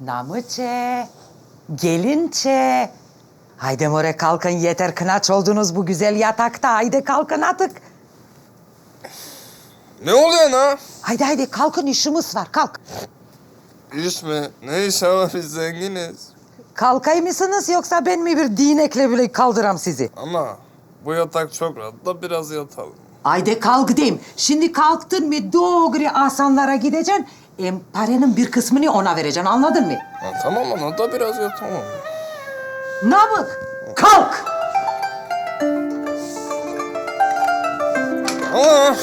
Namıçe, gelinçe. Haydi more kalkın yeter kınaç oldunuz bu güzel yatakta. Haydi kalkın artık. Ne oluyor lan? Haydi haydi kalkın işimiz var kalk. İş mi? Ne iş ama biz zenginiz. Kalkay mısınız yoksa ben mi bir dinekle bile kaldıram sizi? Ama bu yatak çok rahat da biraz yatalım. Haydi kalk diyeyim. Şimdi kalktın mı doğru asanlara gideceksin. Em, paranın bir kısmını ona vereceksin anladın mı? Ha, tamam ana da biraz yatamam. Namık kalk. Ama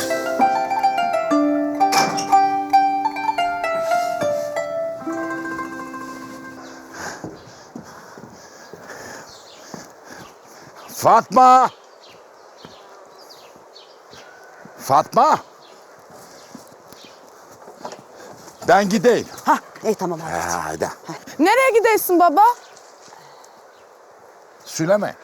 Fatma! Fatma! Ben gideyim. Ha, iyi tamam abi. Haydi. Nereye gidiyorsun baba? Söyleme.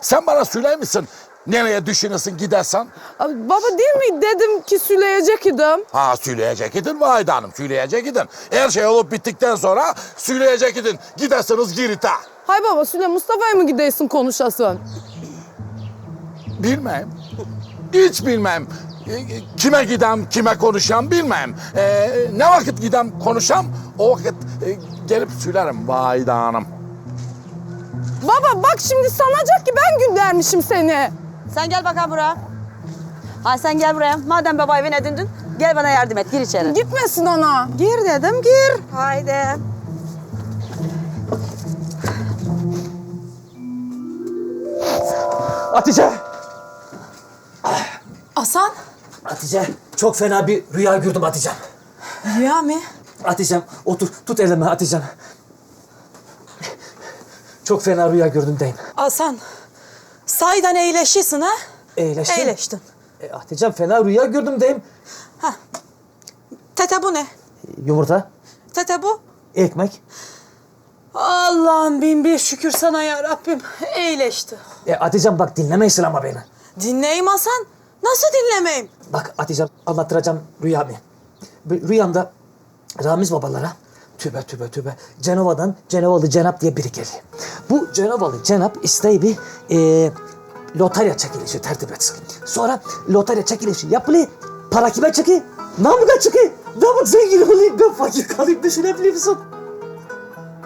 Sen bana söyler misin nereye düşünürsün gidersen? Abi, Baba değil mi dedim ki süleyecek idim. Ha söyleyecek idin Vahide Hanım, söyleyecek idin. Her şey olup bittikten sonra söyleyecek idin. Gidersiniz Girit'e. Hay baba Süle Mustafa'ya mı gidiyorsun konuşasın? Bilmem. Hiç bilmem. Kime gidem, kime konuşam bilmem. E, ne vakit gidem konuşam, o vakit e, gelip söylerim Vahide Hanım. Baba bak şimdi sanacak ki ben göndermişim seni. Sen gel bakalım buraya. Ha sen gel buraya. Madem baba evine edindin, gel bana yardım et. Gir içeri. Gitmesin ona. Gir dedim, gir. Haydi. Hatice! Hasan, Hatice, çok fena bir rüya gördüm Hatice'm. rüya mı? Hatice'm, otur, tut elimi Hatice'm. Çok fena rüya gördüm deyim. Hasan, saydan iyileşisin ha? Eğleştin. İyileştin. E, Hatice'm, fena rüya gördüm deyim. Tete bu ne? Yumurta, Tete bu? ekmek. Allah'ım bin bir şükür sana ya Rabbim. İyileşti. E, Hatice'm bak dinlemeyesin ama beni. Dinleyeyim Hasan. Nasıl dinlemeyim? Bak Hatice'm, anlattıracağım rüyamı. Bu Rüyamda Ramiz babalara tübe tübe tübe Cenova'dan Cenovalı Cenap diye biri geliyor. Bu Cenovalı Cenap isteği bir e, lotarya çekilişi tertip etsin. Sonra lotarya çekilişi yapılıyor. Para kime çıkıyor? Namık'a çıkıyor. Namık zengin oluyor. Ben fakir kalayım düşünebiliyor musun?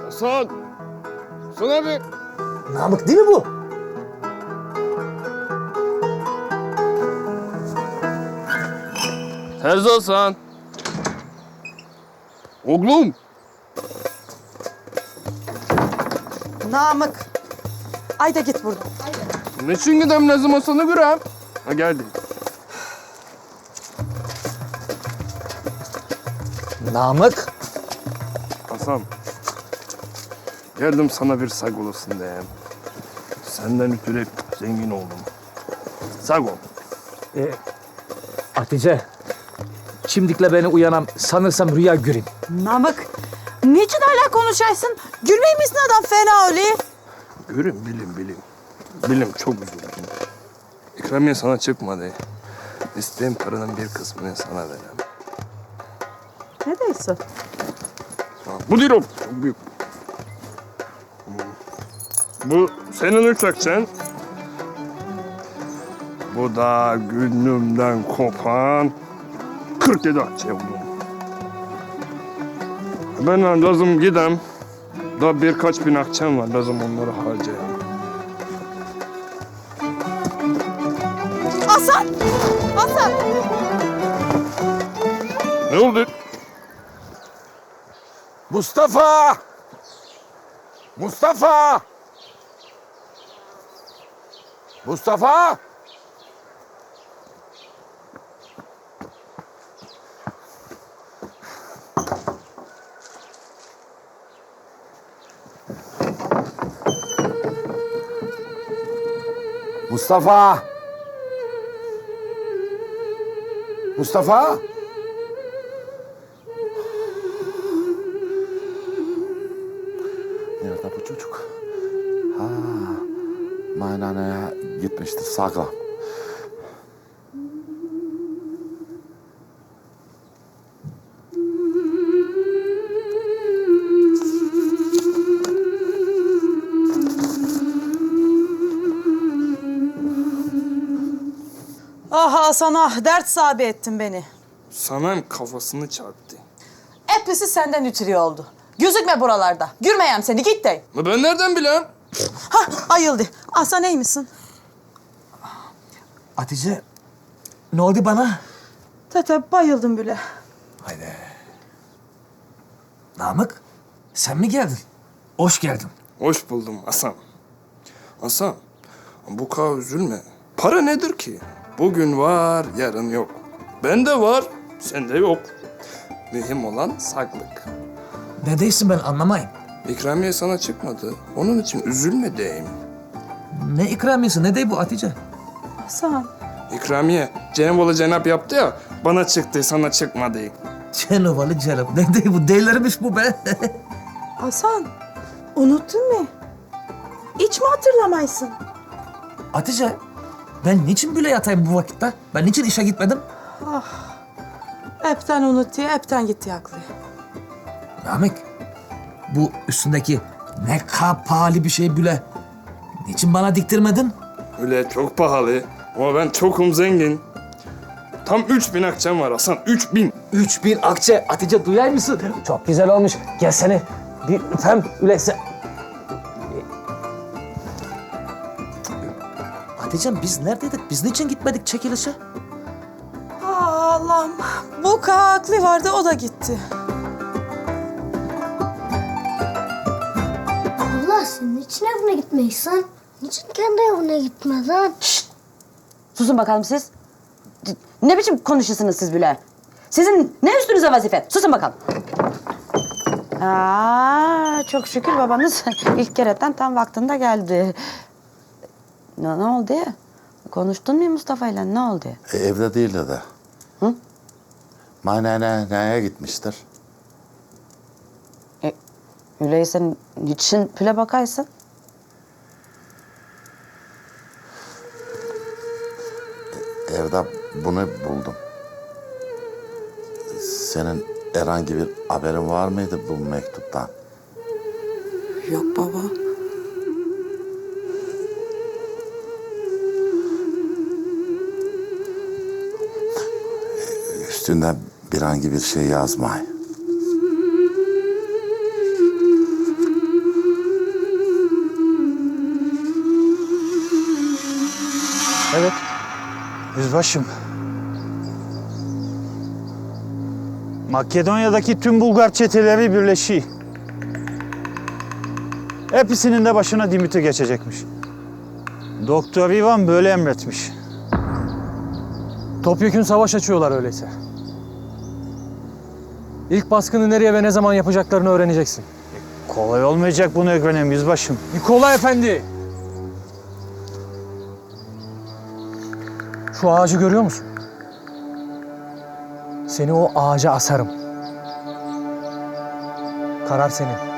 Hasan. Sana bir... Namık değil mi bu? Terzi Hasan. Oğlum. Namık. Haydi git buradan. Ne için gidem lazım Hasan'ı görem? Ha geldim. Namık. Hasan. Geldim sana bir sag olasın diyeyim. Senden ötürü zengin oldum. Sag ol. E, Hatice. Şimdikle beni uyanam sanırsam rüya göreyim. Namık, niçin hala konuşaysın? Gülmeyeyim misin adam fena öyle? Görün bilim bilim. Bilim çok üzüldüm. İkramiye sana çıkmadı. İsteğim paranın bir kısmını sana verem. Ne diyorsun? Bu değil o. Çok büyük. Bu senin üç akçen. Bu da gönlümden kopan 47 akçe bu. Ben lazım gidem. Da birkaç bin akçem var. Lazım onları harcayayım. Hasan! Hasan! Ne oldu? Mustafa! Mustafa! Mustafa! Mustafa! Mustafa! Nerede bu çocuk? Ha, Maynana'ya gitmiştir sağlam. Sana dert sahibi ettin beni. Sanayım kafasını çarptı. Hepsi senden ütürü oldu. Gözükme buralarda. Gürmeyem seni git de. Ama ben nereden bileyim? Ha ayıldı. Hasan iyi misin? Hatice ne oldu bana? Tete bayıldım bile. Haydi. Namık sen mi geldin? Hoş geldin. Hoş buldum Hasan. Hasan, bu kadar üzülme. Para nedir ki? Bugün var, yarın yok. Bende var, sende yok. Mühim olan sağlık. Ne değilsin ben anlamayayım. İkramiye sana çıkmadı. Onun için üzülme diyeyim. Ne ikramiyesi ne değil bu Hatice? Hasan. İkramiye, Cenab-ı Cenap yaptı ya, bana çıktı, sana çıkmadı. Cenovalı Cenap. Ne değil bu? Değillermiş bu be. Hasan. Unuttun mu? Hiç mi hatırlamaysın? Hatice ben niçin böyle yatayım bu vakitte? Ben niçin işe gitmedim? Hepten unuttu, hepten gitti aklı. Namık bu üstündeki ne kadar pahalı bir şey bile. Niçin bana diktirmedin? Öyle çok pahalı ama ben çokum zengin. Tam 3000 akçem var Hasan, 3000. 3000 akçe Hatice duyar mısın? Çok güzel olmuş. Gel seni bir öpem öyleyse. Hatice'm biz neredeydik? Biz niçin gitmedik çekilişe? Allah'ım. Bu kaklı vardı, o da gitti. Allah senin için evine gitmeysen. Niçin kendi evine gitmedin? Susun bakalım siz. Ne biçim konuşuyorsunuz siz bile? Sizin ne üstünüze vazife? Susun bakalım. Aa, çok şükür babanız ilk kereden tam vaktinde geldi. Ne, ne oldu? Konuştun mu Mustafa ile? Ne oldu? E, evde değil de. Hı? Manene neye gitmiştir? E, öyleyse niçin püle bakaysın? Evde bunu buldum. Senin herhangi bir haberin var mıydı bu mektuptan? Yok baba. Üstünde bir hangi bir şey yazmay. Evet. Yüzbaşım. Makedonya'daki tüm Bulgar çeteleri birleşi. Hepsinin de başına Dimitri geçecekmiş. Doktor Ivan böyle emretmiş. Topyekün savaş açıyorlar öyleyse. İlk baskını nereye ve ne zaman yapacaklarını öğreneceksin. Kolay olmayacak bunu öğrenem yüzbaşım. Nikola Efendi! Şu ağacı görüyor musun? Seni o ağaca asarım. Karar senin.